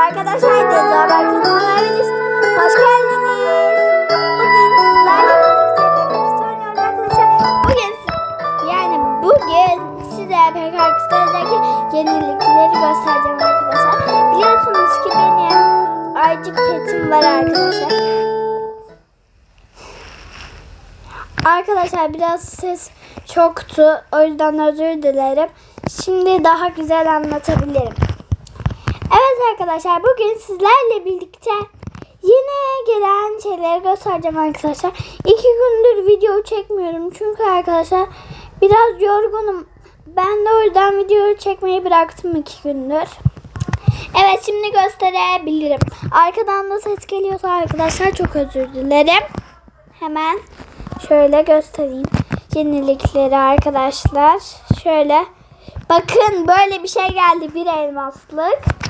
arkadaşlar. Deniz Haber kanalına hoş geldiniz. Bugün sizlerle birlikte arkadaşlar. Bugün yani bugün size PKX'deki yenilikleri göstereceğim arkadaşlar. Biliyorsunuz ki benim aycık petim var arkadaşlar. Arkadaşlar biraz ses çoktu. O yüzden özür dilerim. Şimdi daha güzel anlatabilirim. Evet arkadaşlar bugün sizlerle birlikte yine gelen şeyleri göstereceğim arkadaşlar. İki gündür video çekmiyorum çünkü arkadaşlar biraz yorgunum. Ben de o yüzden video çekmeyi bıraktım iki gündür. Evet şimdi gösterebilirim. Arkadan da ses geliyorsa arkadaşlar çok özür dilerim. Hemen şöyle göstereyim yenilikleri arkadaşlar. Şöyle bakın böyle bir şey geldi bir elmaslık.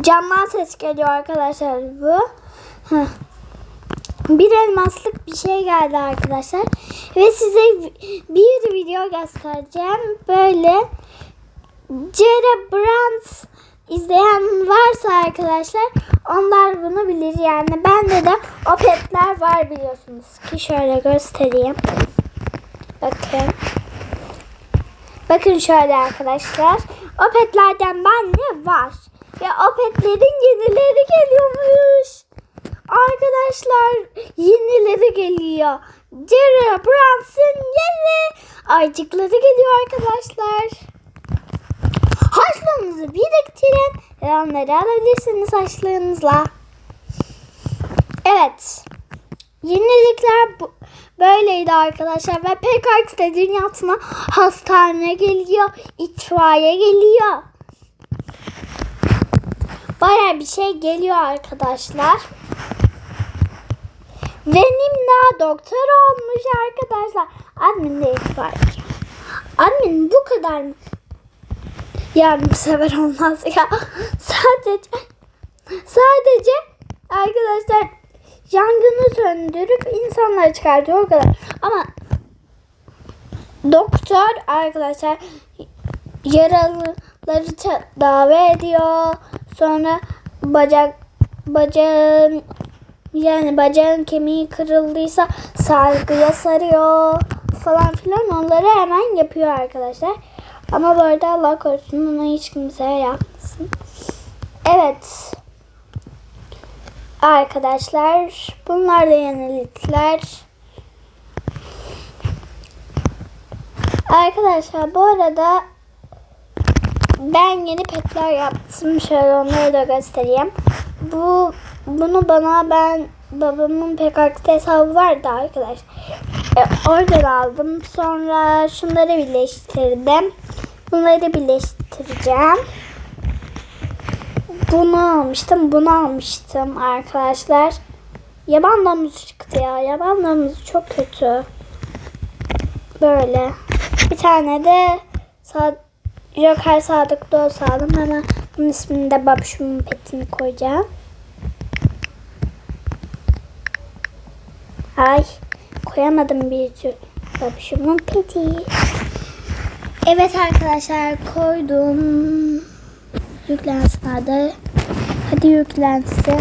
Camdan ses geliyor arkadaşlar bu. Bir elmaslık bir şey geldi arkadaşlar. Ve size bir video göstereceğim. Böyle Jere Brands izleyen varsa arkadaşlar onlar bunu bilir yani. Bende de o petler var biliyorsunuz ki şöyle göstereyim. Bakın. Bakın şöyle arkadaşlar. O petlerden bende var. Ve o petlerin yenileri geliyormuş. Arkadaşlar yenileri geliyor. Jerry Brunson yeni aycıkları geliyor arkadaşlar. Harçlığınızı biriktirin ve onları alabilirsiniz harçlığınızla. Evet. Yenilikler bu, böyleydi arkadaşlar ve PKX de dünyasına hastane geliyor, itfaiye geliyor. Baya bir şey geliyor arkadaşlar. Venimla doktor olmuş arkadaşlar. Admin de itfaiye. Admin bu kadar mı? Yardımsever olmaz ya. Sadece sadece arkadaşlar yangını söndürüp insanları çıkartıyor o kadar. Ama doktor arkadaşlar yaralıları tedavi ediyor. Sonra bacak bacağın yani bacağın kemiği kırıldıysa sargıya sarıyor falan filan onları hemen yapıyor arkadaşlar. Ama bu arada Allah korusun bunu hiç kimseye yapmasın. Evet. Arkadaşlar bunlar da yenilikler. Arkadaşlar bu arada ben yeni petler yaptım. Şöyle onları da göstereyim. Bu bunu bana ben babamın PKK hesabı vardı arkadaşlar. E, oradan aldım. Sonra şunları birleştirdim. Bunları birleştireceğim. Bunu almıştım. Bunu almıştım arkadaşlar. Yaban domuzu çıktı ya. Yaban domuzu çok kötü. Böyle. Bir tane de Sad Joker Sadık Dost aldım. Hemen bunun ismini de babşumun petini koyacağım. Ay koyamadım bir türlü. Babşumun peti. Evet arkadaşlar koydum. Yüklensin hadi. Hadi yüklensin.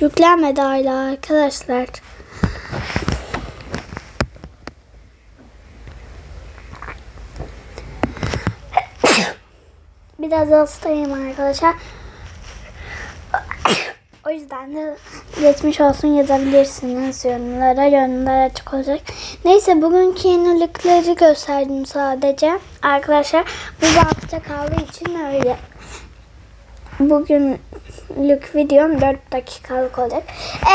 Yüklenmedi hala arkadaşlar. Biraz hastayım arkadaşlar. O yüzden de geçmiş olsun yazabilirsiniz yorumlara. Yorumlar açık olacak. Neyse bugünkü yenilikleri gösterdim sadece. Arkadaşlar bu hafta kaldığı için öyle. Bugünlük videom 4 dakikalık olacak.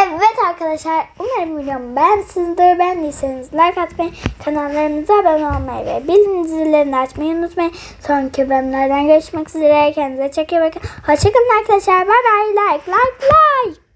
Evet arkadaşlar umarım videomu beğenmişsinizdir. Beğendiyseniz like atmayı, kanallarımıza abone olmayı ve bildirim zillerini açmayı unutmayın. Sonraki bölümlerden görüşmek üzere. Kendinize çok iyi bakın. Hoşçakalın arkadaşlar. Bye bye. Like like like.